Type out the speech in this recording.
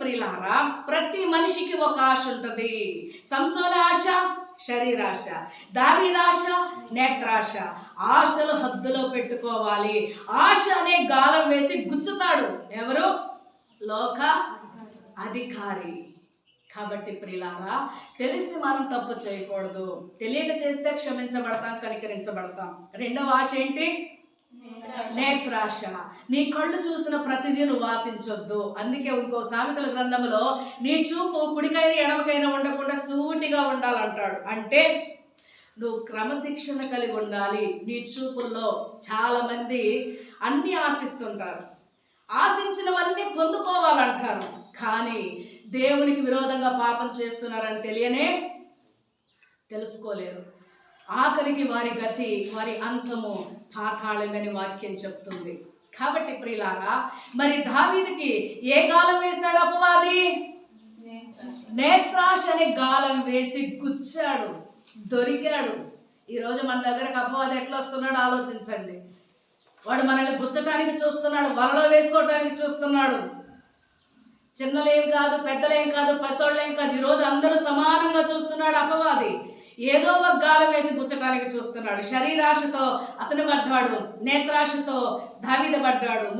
ప్రిలారా ప్రతి మనిషికి ఒక ఆశ ఉంటుంది. సంసోన ఆశ శరీరాశ దావీదాశ నేత్రాశ. ఆశలు హద్దులో పెట్టుకోవాలి. ఆశ అనే గాలం వేసి గుచ్చుతాడు. ఎవరు? లోక అధికారి. కాబట్టి ప్రిలారా తెలిసి మనం తప్పు చేయకూడదు. తెలియక చేస్తే క్షమించబడతాం కనికరించబడతాం. రెండవ ఆశ ఏంటి? నేత్రాశ నీ కళ్ళు చూసిన ప్రతిదీ నువ్వు వాసించొద్దు అందుకే ఇంకో సామెతల గ్రంథంలో నీ చూపు కుడికైన ఎడమకైనా ఉండకుండా సూటిగా ఉండాలంటాడు. అంటే నువ్వు క్రమశిక్షణ కలిగి ఉండాలి. నీ చూపుల్లో చాలామంది అన్నీ ఆశిస్తుంటారు. ఆశించినవన్నీ పొందుకోవాలంటారు. కానీ దేవునికి విరోధంగా పాపం చేస్తున్నారని తెలియనే తెలుసుకోలేరు. ఆఖరికి వారి గతి వారి అంతము పాతాళమని వాక్యం చెప్తుంది. కాబట్టి ప్రియులారా మరి దావీదికి ఏ గాలం వేశాడు అపవాది? నేత్రాష్ అనే గాలం వేసి గుచ్చాడు దొరికాడు. ఈరోజు మన దగ్గరకు అపవాది ఎట్లా వస్తున్నాడో ఆలోచించండి. వాడు మనల్ని గుచ్చటానికి చూస్తున్నాడు వలలో వేసుకోవటానికి చూస్తున్నాడు. చిన్నలేం కాదు పెద్దలేం కాదు పసోళ్ళేం కాదు ఈరోజు అందరూ సమానంగా చూస్తున్నాడు అపవాది. ఏదో ఒక గాలం వేసి గుచ్చటానికి చూస్తున్నాడు. శరీరాశతో అతను పడ్డాడు నేత్రాశతో దావిద పడ్డాడు.